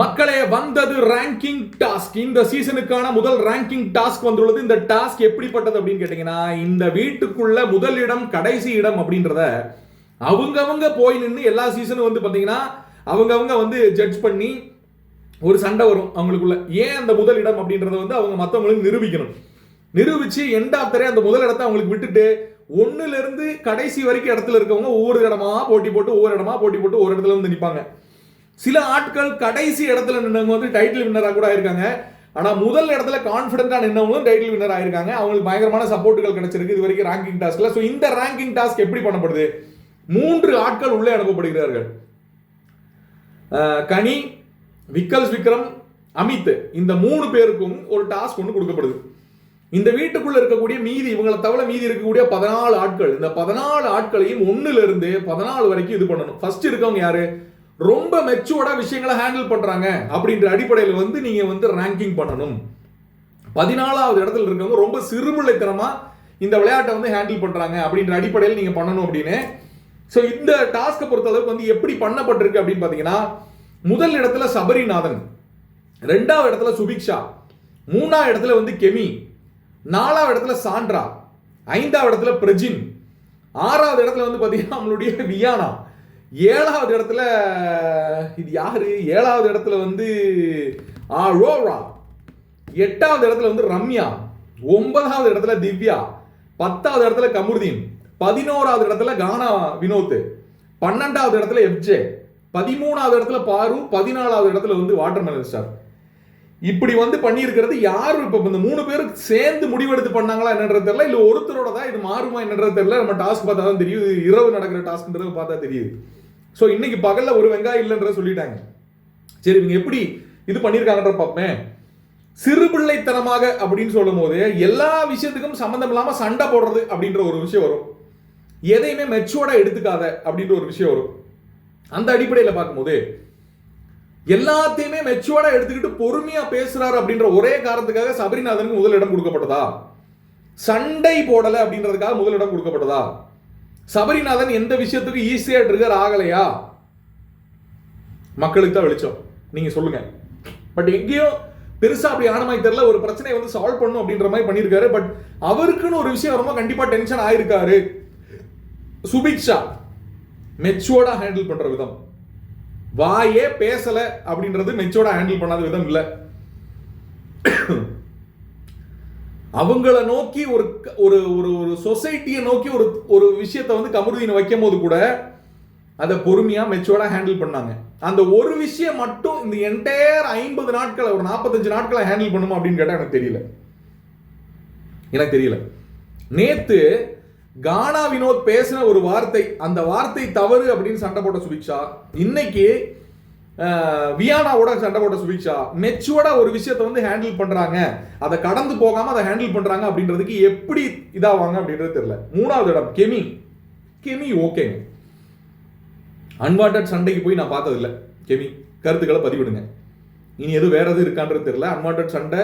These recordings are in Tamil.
மக்களே வந்தது ரேங்கிங் டாஸ்க் இந்த சீசனுக்கான முதல் ரேங்கிங் டாஸ்க் வந்துள்ளது. இந்த டாஸ்க் எப்படிப்பட்டது அப்படின்னு கேட்டீங்கன்னா இந்த வீட்டுக்குள்ள முதல் இடம் கடைசி இடம் அப்படின்றத அவங்கவங்க போய் நின்று எல்லா சீசனும் வந்து பார்த்தீங்கன்னா அவங்கவங்க வந்து ஜட்ஜ் பண்ணி ஒரு சண்டை வரும் அவங்களுக்குள்ள. ஏன் அந்த முதல் இடம் அப்படின்றத வந்து அவங்க மற்றவங்களுக்கு நிரூபிக்கணும். நிரூபிச்சு எண்ட் ஆஃப் அந்த முதல் இடத்த அவங்களுக்கு விட்டுட்டு ஒன்னுல இருந்து கடைசி வரைக்கும் இடத்துல இருக்கவங்க ஒவ்வொரு இடமா போட்டி போட்டு ஒவ்வொரு இடமா போட்டி போட்டு ஒரு இடத்துல வந்து நிற்பாங்க சில ஆட்கள் கடைசி இடத்துல நின்றவங்க வந்து டைட்டில் வின்னராக கூட ஆயிருக்காங்க. ஆனால் முதல் இடத்துல கான்ஃபிடென்ட்டாக நின்றவங்களும் டைட்டில் வின்னர் ஆயிருக்காங்க. அவங்களுக்கு பயங்கரமான சப்போர்ட்டுகள் கிடைச்சிருக்கு. இது வரைக்கும் ரேங்கிங் டாஸ்க்ல ஸோ இந்த ரேங்கிங் டாஸ்க் எப்படி பண்ணப்படுது? மூன்று ஆட்கள் உள்ளே அனுப்பப்படுகிறார்கள். கனி விக்கல்ஸ் விக்ரம் அமித். இந்த மூணு பேருக்கும் ஒரு டாஸ்க் ஒன்று கொடுக்கப்படுது. இந்த வீட்டுக்குள்ள இருக்கக்கூடிய மீதி இவங்களை தவிர மீதி இருக்கக்கூடிய பதினாலு ஆட்கள் இந்த பதினாலு ஆட்களையும் ஒன்னுல இருந்து பதினாலு வரைக்கும் இது பண்ணணும். ஃபர்ஸ்ட் இருக்கவங்க யாரு? ரொம்ப மெச்சூர்டா விஷயங்களை ஹேண்டில் பண்றாங்க அப்படின்ற அடிப்படையில் வந்து நீங்க வந்து ரேங்கிங் பண்ணணும். பதினாலாவது இடத்துல இருக்கவங்க ரொம்ப சிறுபிள்ளைத்தனமா இந்த விளையாட்டை வந்து ஹேண்டில் பண்றாங்க அப்படின்ற அடிப்படையில் நீங்க பண்ணணும் அப்படின்னு. ஸோ இந்த டாஸ்க்கை பொறுத்தளவுக்கு வந்து எப்படி பண்ணப்பட்டிருக்கு அப்படின்னு பார்த்தீங்கன்னா முதல் இடத்துல சபரிநாதன் ரெண்டாவது இடத்துல சுபிக்ஷா மூணாவது இடத்துல வந்து கெமி நாலாவது இடத்துல சாண்ட்ரா ஐந்தாவது இடத்துல பிரஜின் ஆறாவது இடத்துல வந்து பார்த்தீங்கன்னா நம்மளுடைய வியானா. ஏழாவது இடத்துல இது யாரு? ஏழாவது இடத்துல வந்து ஆரோரா எட்டாவது இடத்துல வந்து ரம்யா. ஒன்பதாவது இடத்துல திவ்யா. பத்தாவது இடத்துல கமுர்தீன். பதினோராவது இடத்துல கானா வினோத். பன்னெண்டாவது இடத்துல எஃப்ஜே. பதிமூணாவது இடத்துல பாரு பதினாலாவது இடத்துல வந்து வாட்டர்மெலன் ஸ்டார். இப்படி வந்து பண்ணியிருக்கிறது யாரும் இப்போ இந்த மூணு பேரும் சேர்ந்து முடிவெடுத்து பண்ணாங்களா என்னன்றது தெரியல இல்லை ஒருத்தரோட தான் இது மாறுமா என்னன்றது தெரியல? நம்ம டாஸ்க் பார்த்தா தான் தெரியுது இரவு நடக்கிற டாஸ்க்ன்றது பார்த்தா தெரியுது. ஸோ இன்னைக்கு பகலில் ஒரு வெங்காயம் இல்லைன்றத சொல்லிட்டாங்க. சரி இவங்க எப்படி இது பண்ணியிருக்காங்கன்ற பார்ப்பேன் சிறுபிள்ளைத்தனமாக அப்படின்னு சொல்லும் போது எல்லா விஷயத்துக்கும் சம்மந்தம் இல்லாமல் சண்டை போடுறது அப்படின்ற ஒரு விஷயம் வரும். எதையுமே மெச்சுவர்டாக எடுத்துக்காத அப்படின்ற ஒரு விஷயம் வரும். அந்த அடிப்படையில் பார்க்கும்போது எல்லாத்தையுமே மெச்சூர்டா எடுத்துக்கிட்டு பொறுமையா பேசுறாரு அப்படின்ற ஒரே காரணத்துக்காக சபரிநாதனுக்கு முதலிடம் கொடுக்கப்பட்டதா? சண்டை போடலை அப்படின்றதுக்காக முதலிடம் கொடுக்கப்பட்டதா? சபரிநாதன் எந்த விஷயத்துக்கு ஈஸியா ட்ரிகர் ஆகலையா? மக்களுக்கு தான் வெளிச்சம். நீங்க சொல்லுங்க. பட் எங்கேயோ பெருசா அப்படி ஆனமாய் தெரியல ஒரு பிரச்சனையை வந்து சால்வ் பண்ணும் அப்படின்ற மாதிரி பண்ணியிருக்காரு. பட் அவருக்குன்னு ஒரு விஷயம் ரொம்ப கண்டிப்பா டென்ஷன் ஆயிருக்காரு. சுபிக்ஷா மெச்சூர்டா ஹேண்டில் பண்ற விதம். வாயே பேசல அப்படின்றது மெச்சூர்டா ஹேண்டில் பண்ணாத விதம் இல்லை. அவங்கள நோக்கி ஒரு ஒரு ஒரு ஒரு சொசைட்டியை நோக்கி ஒரு ஒரு விஷயத்தை வந்து கமருதீன் வைக்கும் போது கூட அதை பொறுமையாக மெச்சுவர்டாக ஹேண்டில் பண்ணாங்க. அந்த ஒரு விஷயம் மட்டும் இந்த என்டையர் ஐம்பது நாட்களை ஒரு நாற்பத்தஞ்சு நாட்களை ஹேண்டில் பண்ணுமா அப்படின்னு கேட்டால் எனக்கு தெரியல. எனக்கு தெரியல. நேத்து கானா வினோத் பேசின ஒரு வார்த்தை அந்த வார்த்தை தவறு அப்படின்னு சண்டை போட்ட சுபிக்ஷா இன்னைக்கு வியானாவோட சண்டை போட்ட சுபிக்ஷா மெச்சுவர்டா ஒரு விஷயத்தை வந்து ஹேண்டில் பண்றாங்க. அதை கடந்து போகாம அதை ஹேண்டில் பண்றாங்க அப்படின்றதுக்கு எப்படி இதாவாங்க அப்படின்றது தெரியல. மூணாவது இடம் கெமி. கெமி ஓகேங்க அன்வான்ட் சண்டைக்கு போய் நான் பார்த்ததில்ல. கெமி கருத்துக்களை பதிவிடுங்க. இனி எதுவும் வேற எதுவும் இருக்கான்றது தெரியல. அன்வான்ட் சண்டை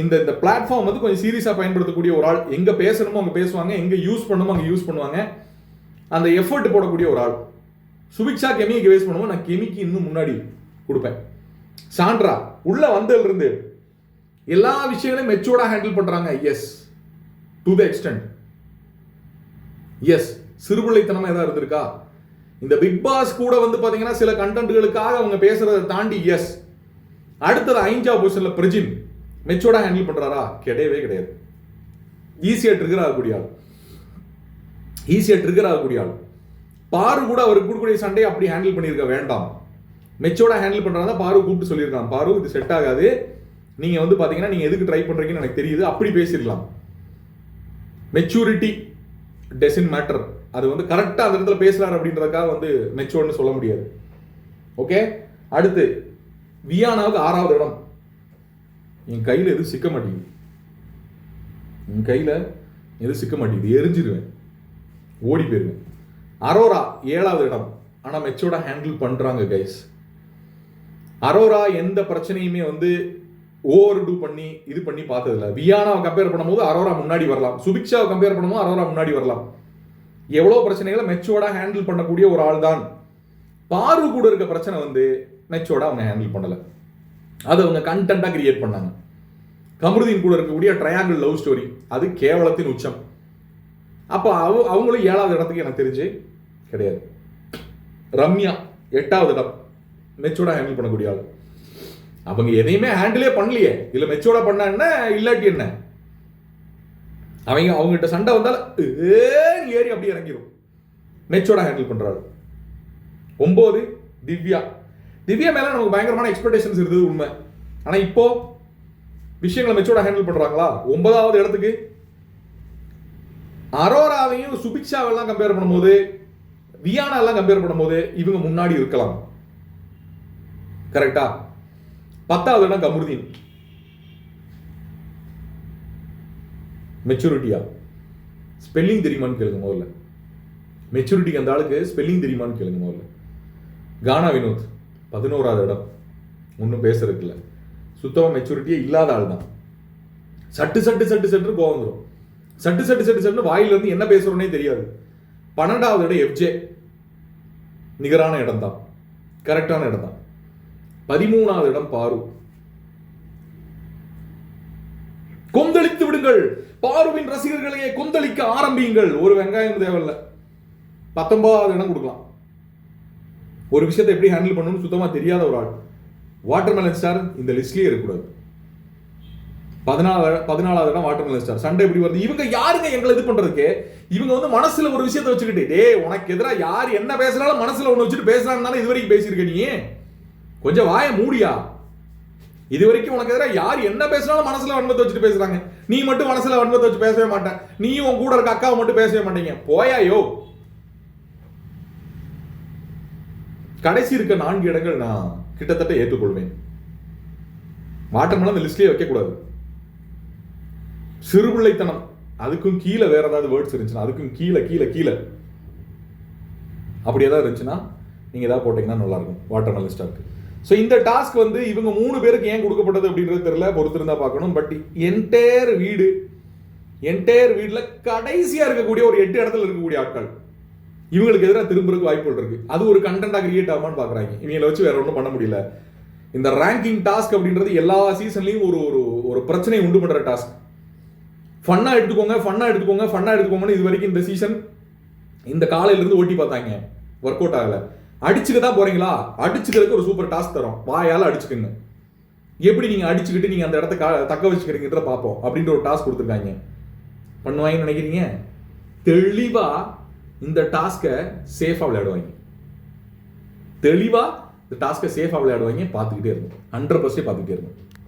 இந்த இந்த பிளாட்ஃபார்ம் வந்து கொஞ்சம் சீரியஸாக பயன்படுத்தக்கூடிய ஒரு ஆள். எங்கே பேசணுமோ அங்கே பேசுவாங்க எங்கே யூஸ் பண்ணணுமோ அங்கே யூஸ் பண்ணுவாங்க. அந்த எஃபர்ட் போடக்கூடிய ஒரு ஆள். சுபிக்ஷா கெமிக்கு வேஸ்ட் பண்ணுவோம் நான் கெமிக்கு இன்னும் முன்னாடி கொடுப்பேன். சாண்ட்ரா உள்ள வந்ததுல இருந்து எல்லா விஷயங்களையும் மெச்சூர்டா ஹேண்டில் பண்றாங்க. As to the extent as சிறுபிள்ளைத்தனமா ஏதாவது இருந்திருக்கா? இந்த பிக் பாஸ் கூட வந்து பாத்தீங்கன்னா சில கண்டென்ட்களுக்காக அவங்க பேசுறதை தாண்டி எஸ் அடுத்தது ஐஞ்சா பொசிஷன்ல பிரஜின் மெச்சூர்டா ஹேண்டில் பண்றாரா? கிடையவே கிடையாது. ஈஸியா ட்ரிகர் ஆகக்கூடிய ஆள். ஈஸியா ட்ரிகர் ஆகக்கூடிய ஆள். பாரு கூட அவர் கூடக்கூடிய சண்டையை அப்படி ஹேண்டில் பண்ணியிருக்க வேண்டாம். மெச்சோட ஹேண்டில் பண்ணுறதா பாரு கூப்பிட்டு சொல்லியிருக்கான். பாரு இது செட் ஆகாது. நீங்க வந்து பாத்தீங்கன்னா நீங்க எதுக்கு ட்ரை பண்றீங்கன்னு எனக்கு தெரியுது. அப்படி பேசிடலாம். மெச்சூரிட்டி டெசின் மேட்டர் அது வந்து கரெக்டாக அந்த இடத்துல பேசுறாரு அப்படின்றதுக்காக வந்து மெச்சோர்னு சொல்ல முடியாது. ஓகே அடுத்து வியானாவுக்கு ஆறாவது இடம். என் கையில் எதுவும் சிக்க மாட்டேங்குது. என் கையில் எதுவும் சிக்க மாட்டேங்குது. எரிஞ்சிருவேன். ஓடி போயிருவேன். அரோரா ஏழாவது இடம். ஆனால் மெச்சூர்டாக ஹேண்டில் பண்ணுறாங்க கைஸ் அரோரா எந்த பிரச்சனையுமே வந்து ஓவர் டூ பண்ணி இது பண்ணி பார்த்ததில்ல. வியானாவை கம்பேர் பண்ணும்போது அரோரா முன்னாடி வரலாம். சுபிக்ஷாவை கம்பேர் பண்ணும்போது அரோரா முன்னாடி வரலாம். எவ்வளோ பிரச்சனைகளை மெச்சோர்டா ஹேண்டில் பண்ணக்கூடிய ஒரு ஆள் தான் பாரு கூட இருக்க பிரச்சனை வந்து மெச்சோர்டா அவங்க ஹேண்டில் பண்ணலை. அது அவங்க கண்டென்ட்டாக கிரியேட் பண்ணாங்க. கமருதீன் கூட இருக்கக்கூடிய ட்ரையாங்கிள் லவ் ஸ்டோரி அது கேவலத்தின் உச்சம். அப்போ அவ அவங்களும் ஏழாவது இடத்துக்கு எனக்கு தெரிஞ்சு கிடையாது. ரம்யா எட்டாவது இடம். மெச்சூர்டாக ஹேண்டில் பண்ணக்கூடிய ஆள். அவங்க எதையுமே ஹேண்டிலே பண்ணலையே. இதில் மெச்சூர்டாக பண்ணா என்ன இல்லாட்டி என்ன? அவங்க அவங்ககிட்ட சண்டை வந்தால் ஏறி அப்படியே இறங்கிடும் மெச்சூர்டாக ஹேண்டில் பண்ணுறாரு ஒம்பது திவ்யா. திவ்யா மேலே நமக்கு பயங்கரமான எக்ஸ்பெக்டேஷன்ஸ் இருந்தது உண்மை. ஆனால் இப்போ விஷயங்களை மெச்சூர்டாக ஹேண்டில் பண்ணுறாங்களா ஒன்பதாவது இடத்துக்கு அரோராவையும் சுபிக்ஷாவெல்லாம் கம்பேர் பண்ணும்போது வியானா எல்லாம் கம்பேர் பண்ணும்போது இவங்க முன்னாடி இருக்கலாம். கரெக்டா பத்தாவது இடம் கமருதீன். மெச்சூரிட்டியா ஸ்பெல்லிங் தெரியுமான்னு கேளுங்க முதல்ல. மெச்சூரிட்டிக்கு அந்த ஆளுக்கு ஸ்பெல்லிங் தெரியுமான்னு கேளுங்க முதல்ல. கானா வினோத் பதினோராவது இடம். ஒன்றும் பேசுறதுக்கு இல்லை சுத்தமாக மெச்சூரிட்டியே இல்லாத ஆள் தான். சட்டு சட்டு சட்டு சட்டு கோவம் வரும் சட்டு சட்டு சட்டு சட்டு வாயிலிருந்து என்ன பேசுறோன்னே தெரியாது. பன்னெண்டாவது இடம் எஃப்ஜே நிகரான இடம் தான் கரெக்டான இடம் தான் பதிமூணாவது இடம் பாரு கொந்தளித்து விடுங்கள். பாருவின் ரசிகர்களையே கொந்தளிக்க ஆரம்பியுங்கள். ஒரு வெங்காயம் தேவையில்ல. பத்தொன்பதாவது இடம் கொடுக்கலாம். ஒரு விஷயத்தை எப்படி ஹேண்டில் பண்ணணும்னு சுத்தமாக தெரியாத ஒரு ஆள். வாட்டர்மெலன் ஸ்டார் இந்த லிஸ்ட்லயே இருக்கக்கூடாது. பதினாலு பதினாலாவது இடம் வாட்டர்மெலன் ஸ்டார் சண்டை இப்படி வருது. இவங்க யாருங்க? எங்களை இது பண்றதுக்கு? இவங்க வந்து மனசுல ஒரு விஷயத்த வச்சுக்கிட்டு டேய் உனக்கு எதிராக யார் என்ன பேசுறாலும் மனசுல ஒன்று வச்சுட்டு பேசுறான்னு இது வரைக்கும் பேசியிருக்க நீ? கொஞ்சம் வாய மூடியா? இது வரைக்கும் உனக்கு எதிராக யார் என்ன பேசினாலும் மனசுல வன்மத்தை வச்சுட்டு பேசுறாங்க. நீ மட்டும் மனசுல வன்மத்தை வச்சு பேசவே மாட்டேன். நீயும் உன் கூட இருக்க அக்காவை மட்டும் பேசவே மாட்டீங்க. போயாயோ கடைசி இருக்க நான்கு இடங்கள் நான் கிட்டத்தட்ட ஏற்றுக்கொள்வேன். மாற்றமெல்லாம் அந்த லிஸ்ட்லேயே வைக்கக்கூடாது. சிறுபிள்ளைத்தனம். அதுக்கும் கீழே வேற ஏதாவது வேர்ட்ஸ் இருந்துச்சுன்னா அதுக்கும் கீழே கீழே கீழே. அப்படி ஏதாவது இருந்துச்சுன்னா நீங்கள் ஏதாவது போட்டிங்கன்னா நல்லாயிருக்கும் வாட்டர் லிஸ்டா ஸோ இந்த டாஸ்க் வந்து இவங்க மூணு பேருக்கு ஏன் கொடுக்கப்பட்டது அப்படின்றது தெரியல. பொறுத்திருந்தா பார்க்கணும். பட் என்டையர் வீடு என்டையர் வீட்டில் கடைசியாக இருக்கக்கூடிய ஒரு எட்டு இடத்துல இருக்கக்கூடிய ஆட்கள். இவங்களுக்கு எதிராக திரும்புறதுக்கு வாய்ப்புகள் இருக்கு. அது ஒரு கண்டென்ட்டாக கிரியேட் ஆகுமான்னு பார்க்குறாங்க. இவங்களை வச்சு வேற ஒன்றும் பண்ண முடியல. இந்த ரேங்கிங் டாஸ்க் அப்படின்றது எல்லா சீசன்லையும் ஒரு ஒரு ஒரு பிரச்சனையை உண்டு பண்ணுற டாஸ்க் ஃபன்னாக எடுத்துக்கோங்க ஃபன்னாக எடுத்துக்கோங்க ஃபன்னாக எடுத்துக்கோங்கன்னு இது வரைக்கும் இந்த சீசன் இந்த காலையிலேருந்து ஓட்டி பார்த்தாங்க. ஒர்க் அவுட் ஆகலை. அடிச்சுக்க தான் போகிறீங்களா அடிச்சுக்கிறதுக்கு ஒரு சூப்பர் டாஸ்க் தரும். வாயால் அடிச்சுக்குங்க. எப்படி நீங்கள் அடிச்சுக்கிட்டு நீங்கள் அந்த இடத்த தக்க வச்சுக்கிறீங்கிறத பார்ப்போம். அப்படின்ற ஒரு டாஸ்க் கொடுத்துருக்காங்க. பண்ணுவாங்கன்னு நினைக்கிறீங்க? தெளிவாக இந்த டாஸ்க்கை சேஃபாக விளையாடுவாங்க. தெளிவாக இந்த டாஸ்க்கை சேஃபாக விளையாடுவாங்க. பார்த்துக்கிட்டே இருக்கும் ஹண்ட்ரட் பர்சன்ட் பார்த்துக்கிட்டே இருக்கும்